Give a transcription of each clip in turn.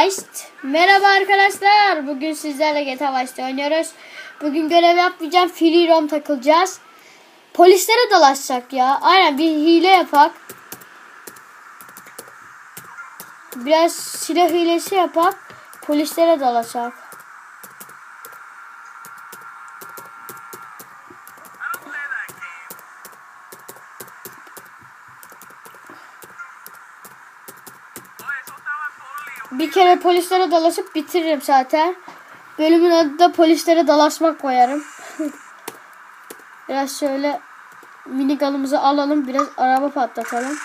Ayst. Merhaba arkadaşlar. Bugün sizlerle GTA Vice'de oynuyoruz. Bugün görev yapmayacağım. Free roam takılacağız. Polislere dalaşsak ya. Aynen bir hile yapak. Biraz silah hilesi yapak. Polislere dalaşak. Bir kere polislere dalaşıp bitiririm zaten. Bölümün adı da polislere dalaşmak koyarım. biraz şöyle minigun'ımızı alalım. Biraz araba patlatalım.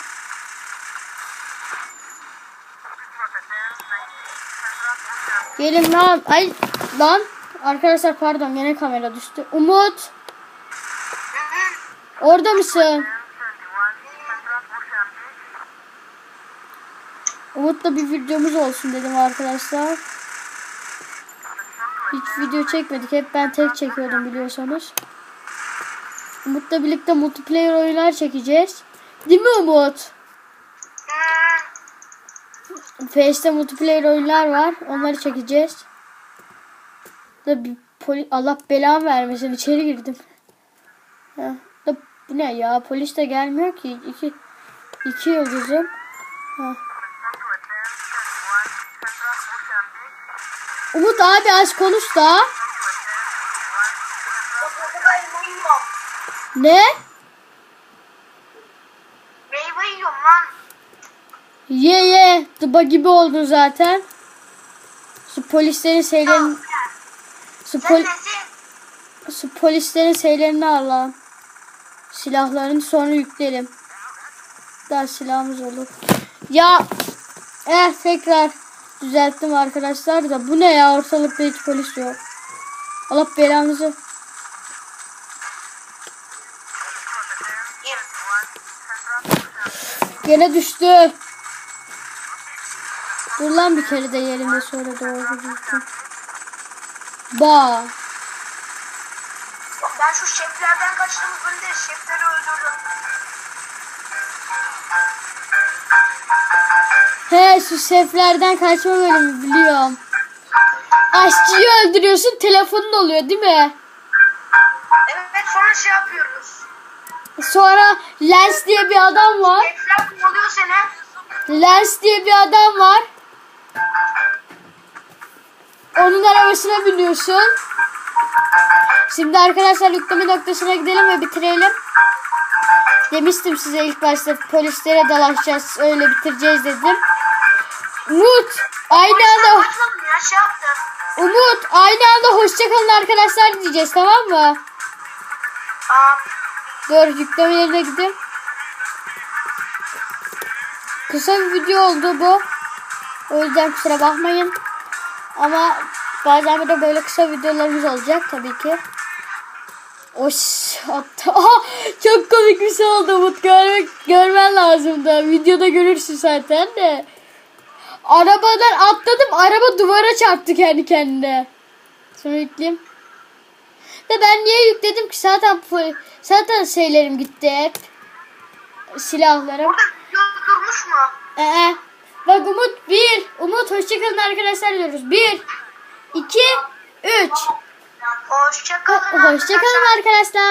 Gelin lan. Ay lan. Arkadaşlar pardon yine kamera düştü. Umut. Orada mısın? Umut'la bir videomuz olsun dedim arkadaşlar. Hiç video çekmedik. Hep ben tek çekiyordum biliyorsanız. Umut'la birlikte multiplayer oyunlar çekeceğiz. Değil mi Umut? Face'te multiplayer oyunlar var. Onları çekeceğiz. Da bir poli Allah belamı vermesin içeri girdim. Ha, da ne ya? Polis de gelmiyor ki. İki, iki yıldızım. Ha. Umut abi az konuş da. Ne? Meyve yiyorum lan. Ye ye. Dıba gibi oldun zaten. Şu polislerin şeylerini... Şu, pol, şu polislerin şeylerini al lan. Silahlarını sonra yükleyelim. Daha silahımız olur. Ya eh tekrar düzelttim arkadaşlar da bu ne ya ortalıkta hiç polis yok. Allah belanızı. Gene düştü. Dur lan bir kere de yerinde sonra doğru düzgün. Ba. Ben şu şeflerden kaçtım önde şefleri öldürdüm. He şu şeflerden kaçma bölümü biliyorum. Aşçıyı öldürüyorsun telefonun oluyor değil mi? Evet sonra şey yapıyoruz. Sonra Lens diye bir adam var. Şefler kovalıyor seni. Lens diye bir adam var. Onun arabasına biniyorsun. Şimdi arkadaşlar yükleme noktasına gidelim ve bitirelim. Demiştim size ilk başta polislere dalaşacağız öyle bitireceğiz dedim. Umut aynı anda Kaçmadım ya şey yaptım. Umut aynı anda hoşçakalın arkadaşlar diyeceğiz tamam mı? Aa, Dur yüklemelerine gideyim. Kısa bir video oldu bu. O yüzden kusura bakmayın. Ama bazen de böyle kısa videolarımız olacak tabii ki. Oş hatta Aha, çok komik bir şey oldu Umut görmek görmen lazım da videoda görürsün zaten de. Arabadan atladım araba duvara çarptı kendi kendine. Sonra yükleyeyim. De ben niye yükledim ki zaten zaten şeylerim gitti hep. Silahlarım. burada video durmuş mu? Ee, bak Umut bir. Umut hoşçakalın arkadaşlar diyoruz. Bir, iki, üç. Hoşçakalın. Hoşçakalın arkadaşlar.